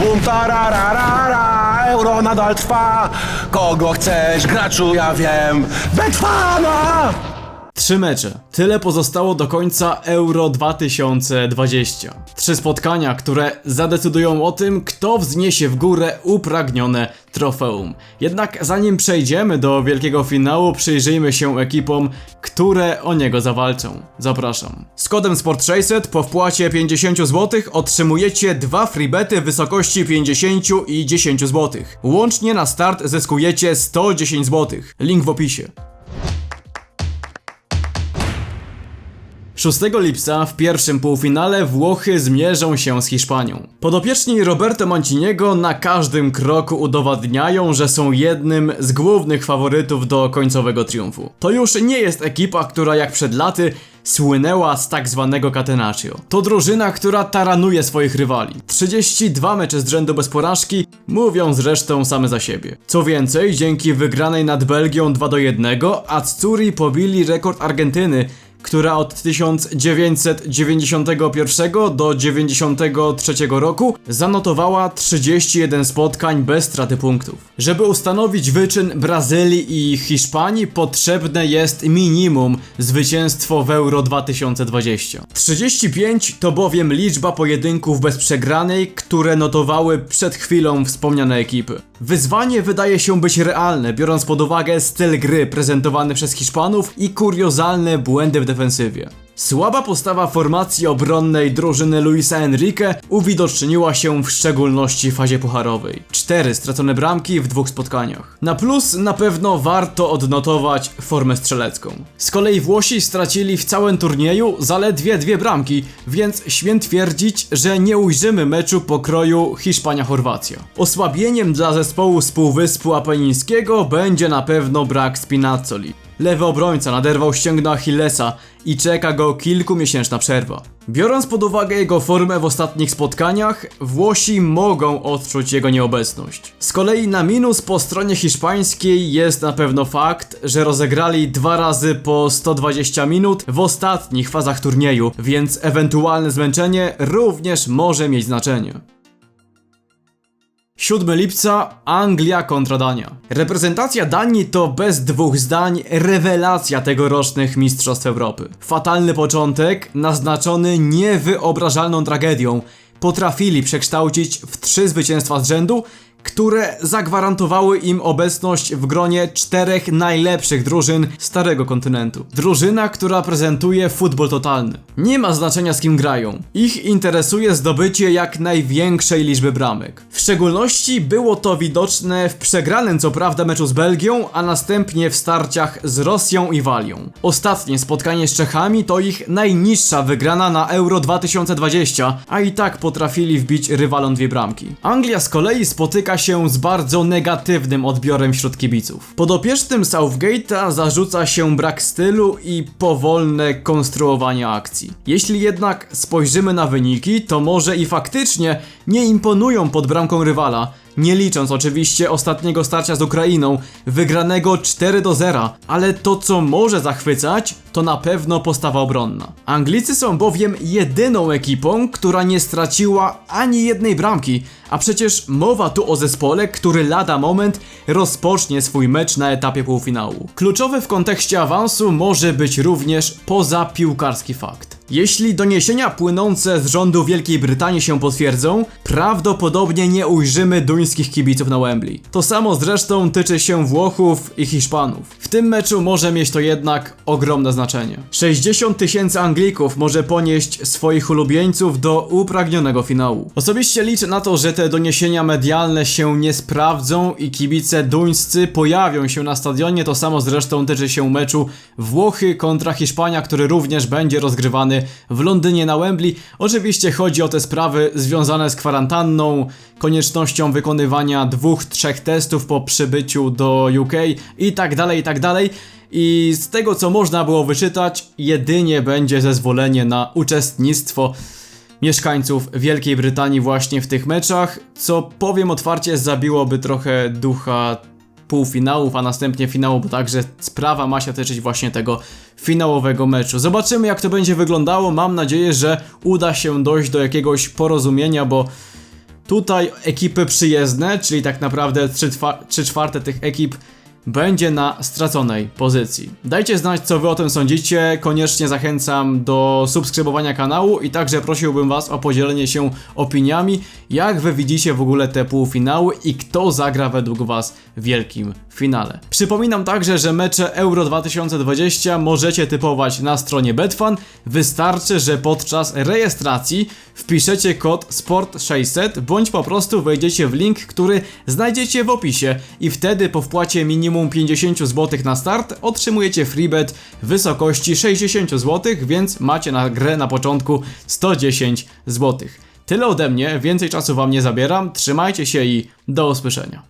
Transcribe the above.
Bum tarararara, euro nadal trwa. Kogo chcesz, graczu, ja wiem. Betfana! Trzy mecze. Tyle pozostało do końca Euro 2020. Trzy spotkania, które zadecydują o tym, kto wzniesie w górę upragnione trofeum. Jednak zanim przejdziemy do wielkiego finału, przyjrzyjmy się ekipom, które o niego zawalczą. Zapraszam. Z kodem Sport600 po wpłacie 50 zł otrzymujecie dwa freebety w wysokości 50 i 10 zł. Łącznie na start zyskujecie 110 zł. Link w opisie. 6 lipca w pierwszym półfinale Włochy zmierzą się z Hiszpanią. Podopieczni Roberto Manciniego na każdym kroku udowadniają, że są jednym z głównych faworytów do końcowego triumfu. To już nie jest ekipa, która jak przed laty słynęła z tak zwanego catenaccio. To drużyna, która taranuje swoich rywali. 32 mecze z rzędu bez porażki mówią zresztą same za siebie. Co więcej, dzięki wygranej nad Belgią 2 do 1, Azzurri pobili rekord Argentyny która od 1991 do 93 roku zanotowała 31 spotkań bez straty punktów. Żeby ustanowić wyczyn Brazylii i Hiszpanii potrzebne jest minimum zwycięstwo w Euro 2020. 35 to bowiem liczba pojedynków bez przegranej, które notowały przed chwilą wspomniane ekipy. Wyzwanie wydaje się być realne, biorąc pod uwagę styl gry prezentowany przez Hiszpanów i kuriozalne błędy w defensywie. Słaba postawa formacji obronnej drużyny Luisa Enrique uwidoczniła się w szczególności w fazie pucharowej. Cztery stracone bramki w dwóch spotkaniach. Na plus na pewno warto odnotować formę strzelecką. Z kolei Włosi stracili w całym turnieju zaledwie dwie bramki, więc śmiem twierdzić, że nie ujrzymy meczu pokroju Hiszpania-Chorwacja. Osłabieniem dla zespołu z Półwyspu Apenińskiego będzie na pewno brak Spinazzoli. Lewy obrońca naderwał ścięgno Achillesa i czeka go kilkumiesięczna przerwa. Biorąc pod uwagę jego formę w ostatnich spotkaniach, Włosi mogą odczuć jego nieobecność. Z kolei na minus po stronie hiszpańskiej jest na pewno fakt, że rozegrali dwa razy po 120 minut w ostatnich fazach turnieju, więc ewentualne zmęczenie również może mieć znaczenie. 7 lipca Anglia kontra Dania. Reprezentacja Danii to bez dwóch zdań rewelacja tegorocznych Mistrzostw Europy. Fatalny początek, naznaczony niewyobrażalną tragedią, potrafili przekształcić w trzy zwycięstwa z rzędu, które zagwarantowały im obecność w gronie czterech najlepszych drużyn Starego Kontynentu. Drużyna, która prezentuje futbol totalny. Nie ma znaczenia z kim grają. Ich interesuje zdobycie jak największej liczby bramek. W szczególności było to widoczne w przegranym co prawda meczu z Belgią, a następnie w starciach z Rosją i Walią. Ostatnie spotkanie z Czechami to ich najniższa wygrana na Euro 2020, a i tak potrafili wbić rywalom dwie bramki. Anglia z kolei spotyka się z bardzo negatywnym odbiorem wśród kibiców. Podopiecznym Southgate'a zarzuca się brak stylu i powolne konstruowanie akcji. Jeśli jednak spojrzymy na wyniki, to może i faktycznie nie imponują pod bramką rywala, nie licząc oczywiście ostatniego starcia z Ukrainą, wygranego 4 do 0, ale to co może zachwycać, to na pewno postawa obronna. Anglicy są bowiem jedyną ekipą, która nie straciła ani jednej bramki, a przecież mowa tu o zespole, który lada moment rozpocznie swój mecz na etapie półfinału. Kluczowy w kontekście awansu może być również pozapiłkarski fakt. Jeśli doniesienia płynące z rządu Wielkiej Brytanii się potwierdzą, prawdopodobnie nie ujrzymy duńskich kibiców na Wembley. To samo zresztą tyczy się Włochów i Hiszpanów. W tym meczu może mieć to jednak ogromne znaczenie. 60 tysięcy Anglików może ponieść swoich ulubieńców do upragnionego finału. Osobiście liczę na to, że te doniesienia medialne się nie sprawdzą i kibice duńscy pojawią się na stadionie. To samo zresztą tyczy się meczu Włochy kontra Hiszpania, który również będzie rozgrywany w Londynie na Wembley. Oczywiście chodzi o te sprawy związane z kwarantanną, koniecznością wykonywania dwóch, trzech testów po przybyciu do UK i tak dalej, i tak dalej. I z tego co można było wyczytać, jedynie będzie zezwolenie na uczestnictwo mieszkańców Wielkiej Brytanii właśnie w tych meczach, co powiem otwarcie zabiłoby trochę ducha półfinałów, a następnie finału, bo także sprawa ma się tyczyć właśnie tego finałowego meczu. Zobaczymy jak to będzie wyglądało, mam nadzieję, że uda się dojść do jakiegoś porozumienia, bo Tutaj ekipy przyjezdne, czyli tak naprawdę 3 czwarte tych ekip będzie na straconej pozycji. Dajcie znać, co wy o tym sądzicie. Koniecznie zachęcam do subskrybowania kanału i także prosiłbym was o podzielenie się opiniami, jak wy widzicie w ogóle te półfinały i kto zagra według was w wielkim finale. Przypominam także, że mecze Euro 2020 możecie typować na stronie Betfan. Wystarczy, że podczas rejestracji wpiszecie kod SPORT600 bądź po prostu wejdziecie w link, który znajdziecie w opisie i wtedy po wpłacie minimum 50 zł na start otrzymujecie freebet w wysokości 60 zł, więc macie na grę na początku 110 zł. Tyle ode mnie, więcej czasu wam nie zabieram, trzymajcie się i do usłyszenia.